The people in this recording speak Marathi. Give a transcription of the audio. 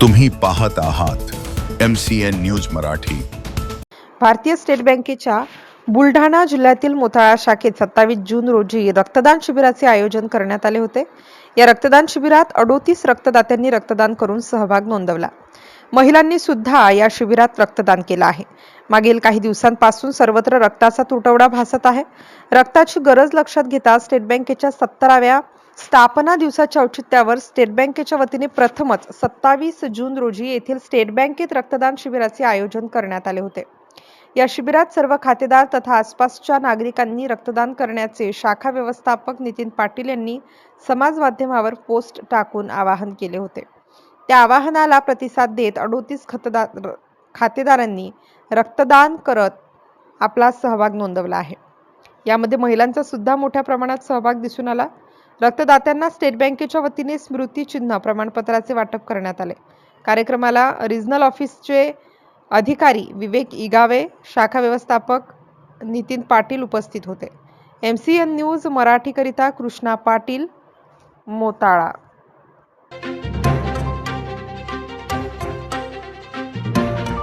तुम्ही पाहत आहात M C N news Marathi. भारतीय स्टेट बँकेच्या बुलढाणा जिल्ह्यातील मोताळा शाखेत सत्तावीस जून रोजी रक्तदान शिबिराचे आयोजन करण्यात आले होते. या रक्तदान शिबिरात अडोतीस रक्तदात्यांनी रक्तदान करून सहभाग नोंदवला. महिलांनी सुद्धा या शिबिरात रक्तदान केलं आहे. मागील काही दिवसांपासून सर्वत्र रक्ताचा तुटवडा भासत आहे. रक्ताची गरज लक्षात घेता स्टेट बँकेच्या सत्तराव्या स्थापना दिवसाच्या औचित्यावर स्टेट बँकेच्या वतीने प्रथमच सत्तावीस जून रोजी येथील स्टेट बँकेत रक्तदान शिबिराचे आयोजन करण्यात आले होते. या शिबिरात सर्व खातेदार तथा आसपासच्या नागरिकांनी रक्तदान करण्याचे शाखा व्यवस्थापक नितीन पाटील यांनी समाज माध्यमावर पोस्ट टाकून आवाहन केले होते. त्या आवाहनाला प्रतिसाद देत अडोतीस खतदार खातेदारांनी रक्तदान करत आपला सहभाग नोंदवला आहे. यामध्ये महिलांचा सुद्धा मोठ्या प्रमाणात सहभाग दिसून आला. रक्तदात्यांना स्टेट बँकेच्या वतीने स्मृती चिन्ह प्रमाणपत्राचे वाटप करण्यात आले. कार्यक्रमाला रिजनल ऑफिसचे अधिकारी विवेक इगावे शाखा व्यवस्थापक नितीन पाटील उपस्थित होते. एम सी एन न्यूज मराठीकरिता कृष्णा पाटील मोताळा.